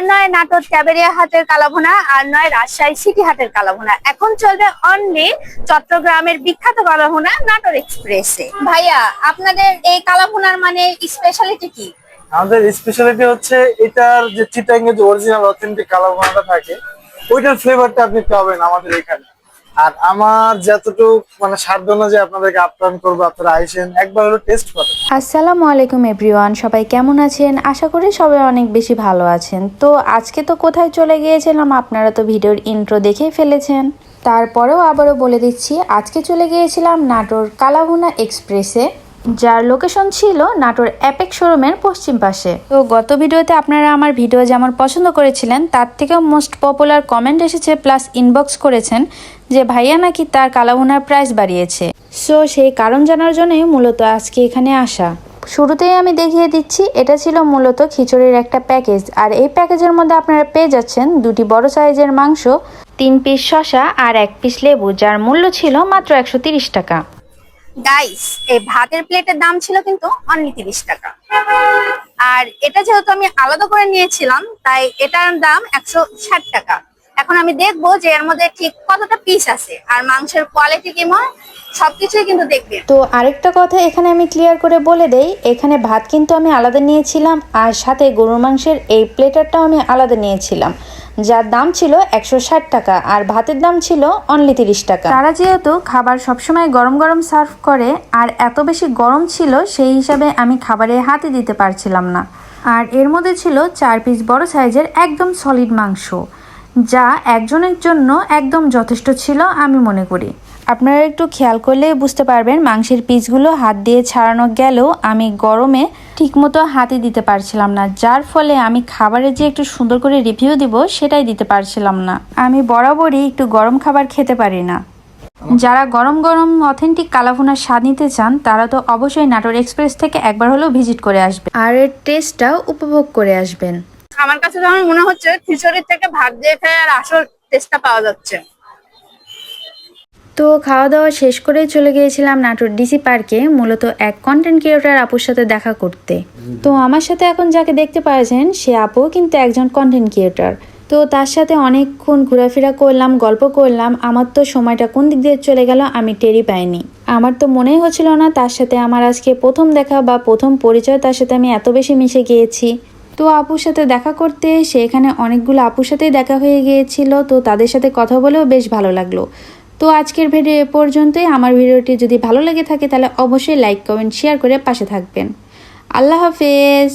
আর নয় নাটক ক্যাবেরিয়া হাতের কালাভোনা, আর নয় রাজশাহী সিটি হাতের কালাভোনা। এখন চলবে অনলি চট্টগ্রামের বিখ্যাত কালাভোনা নাটোর এক্সপ্রেসে। ভাইয়া, আপনাদের এই কালাভোনার মানে স্পেশালিটি কি? আমাদের স্পেশালিটি হচ্ছে এটার যে চিটাঙ্গে যে অরিজিনাল অথেন্টিক কালাভোনাটা থাকে, ওইটার ফ্লেভারটা আপনি পাবেন আমাদের এখানে। আর আমার যতটুকু মানে সাধ্য যে আপনাদেরকে আপ্যায়ন করব, আপনারা আইসেন, একবার হলো টেস্ট করেন। আসসালামু আলাইকুম এভরিওয়ান সবাই কেমন আছেন? আশা করি সবাই অনেক বেশি ভালো আছেন। তো আজকে তো কোথায় চলে গিয়েছিলাম, আপনারা তো ভিডিওর ইন্ট্রো দেখেই ফেলেছেন। তারপরেও আবারও বলে দিচ্ছি, আজকে চলে গিয়েছিলাম নাটোর কালাভুনা এক্সপ্রেসে যার লোকেশন ছিল নাটোর অ্যাপেক শোরুমের পশ্চিম পাশে। তো গত ভিডিওতে আপনারা আমার ভিডিও যেমন পছন্দ করেছিলেন, তার থেকেও মোস্ট পপুলার কমেন্ট এসেছে প্লাস ইনবক্স করেছেন যে, ভাইয়া নাকি তার কালাভুনার প্রাইস বাড়িয়েছে? সো সেই কারণ জানার জন্যই মূলত আজকে এখানে আসা। শুরুতেই আমি দেখিয়ে দিচ্ছি, এটা ছিল মূলত খিচুড়ির একটা প্যাকেজ। আর এই প্যাকেজের মধ্যে আপনারা পেয়ে যাচ্ছেন দুটি বড় সাইজের মাংস, তিন পিস শসা আর এক পিস লেবু, যার মূল্য ছিল মাত্র একশো টাকা। গাইস এই ভাতের প্লেটের দাম ছিল কিন্তু অনলি তিরিশ টাকা। আর এটা যেহেতু আমি আলাদা করে নিয়েছিলাম, তাই এটার দাম একশো ষাট টাকা। এখন আমি দেখব যে এর মধ্যে ঠিক কতটা পিস আছে, আর মাংসের কোয়ালিটি কেমন, সবকিছুই কিন্তু দেখবেন তো আরেকটা কথা এখানে আমি ক্লিয়ার করে বলে দেই, এখানে ভাত কিন্তু আমি আলাদা নিয়েছিলাম, আর সাথে গরুর মাংসের এই প্লেটারটাও আমি আলাদা নিয়েছিলাম। যার দাম ছিল একশো ষাট টাকা আর ভাতের দাম ছিল অনলি তিরিশ টাকা। তারা যেহেতু খাবার সবসময় গরম গরম সার্ভ করে আর এত বেশি গরম ছিল, সেই হিসাবে আমি খাবারে হাতে দিতে পারছিলাম না। আর এর মধ্যে ছিল চার পিস বড় সাইজের একদম সলিড মাংস। যা একজনের জন্য একদম যথেষ্ট ছিল আমি মনে করি। আপনারা একটু খেয়াল করলে বুঝতে পারবেন মাংসের পিসগুলো হাত দিয়ে ছাড়ানো গেলেও আমি গরমে ঠিকমতো হাতে দিতে পারছিলাম না, যার ফলে আমি খাবারের যে একটু সুন্দর করে রিভিউ দিব সেটাই দিতে পারছিলাম না। আমি বরাবরই একটু গরম খাবার খেতে পারি না। যারা গরম গরম অথেন্টিক কালাভুনার স্বাদ নিতে চান, তারা তো অবশ্যই নাটোর এক্সপ্রেস থেকে একবার হলেও ভিজিট করে আসবে। আর এর টেস্টটাও উপভোগ করে আসবেন। আমার কাছে যেমন মনে হচ্ছে খিচুড়ির থেকে ভাত দিয়ে খেয়ে আসল টেস্টটা পাওয়া যাচ্ছে। তো খাওয়া দাওয়া শেষ করেই চলে গিয়েছিলাম নাটোর ডিসি পার্কে, মূলত এক কন্টেন্ট ক্রিয়েটার আপুর সাথে দেখা করতে। তো আমার সাথে এখন যাকে দেখতে পাচ্ছেন সে আপু কিন্তু একজন কন্টেন্ট ক্রিয়েটার তো তার সাথে অনেকক্ষণ ঘোরাফেরা করলাম, গল্প করলাম, আমার তো সময়টা কোন দিক দিয়ে চলে গেল আমি টেরি পাইনি। আমার তো মনেই হচ্ছিল না তার সাথে আমার আজকে প্রথম দেখা বা প্রথম পরিচয় তার সাথে আমি এত বেশি মিশে গিয়েছি। তো আপুর সাথে দেখা করতে সে এখানে অনেকগুলো আপুর সাথেই দেখা হয়ে গিয়েছিল, তো তাদের সাথে কথা বলেও বেশ ভালো লাগল। তো আজকের ভিডিও এ পর্যন্তই। আমার ভিডিওটি যদি ভালো লেগে থাকে তাহলে অবশ্যই লাইক, কমেন্ট, শেয়ার করে পাশে থাকবেন। আল্লাহ হাফেজ।